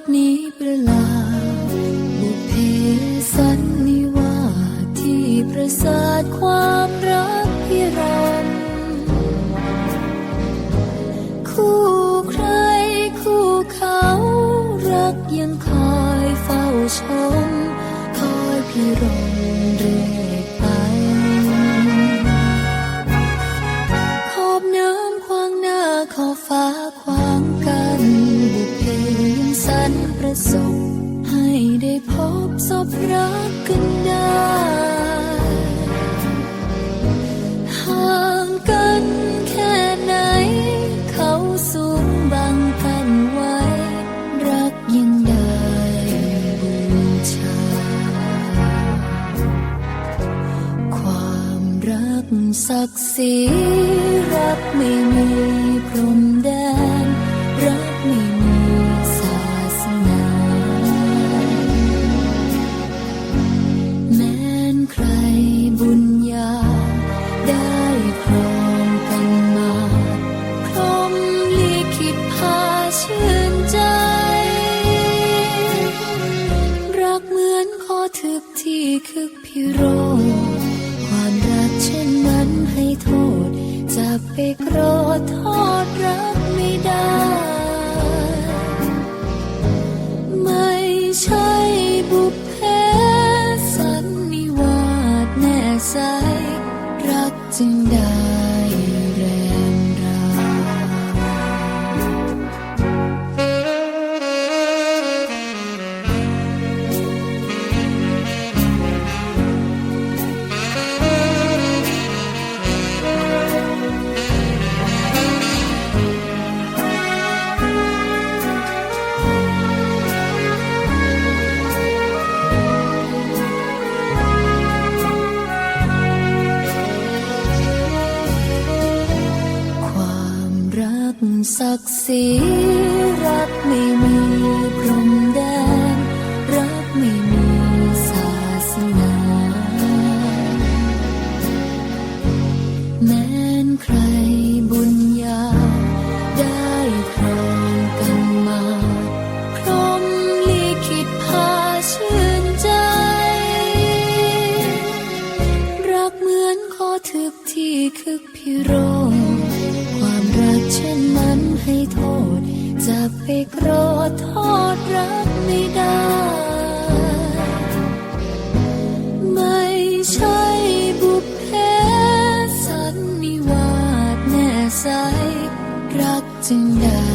กนี้ประหลาดบุพเพสันนิวาสที่ประสาทความรักพิรมคู่ใครคู่เขารักยังคอยเฝ้าชม คอยพิรมเรื่อ สบให้ได้พบศพรักกันได้ห่างกันแค่ไหน เขาสูงบังกันไว้ รักยังได้บูชา ความรักศักดิ์ศรีรักไม่มีพรม ชื่นใจ รักเหมือนคอถึกที่คึกพิโรธความรักเช่นนั้นให้โทษ จะไปโกรธโทอ ศักดิ์ศรีรักไม่มีพรมแดน รักไม่มีศาสนา แม้นใครบุญญา ได้ครองกันมาพรหมลิขิตพาชื่นใจ รักเหมือนคอถึกที่คึกพิโรม เช่นนั้นให้โทษ จะไปโกรธโทษรักไม่ได้ ไม่ใช่บุพเพสันนิวาสแน่ใจรักจึงได้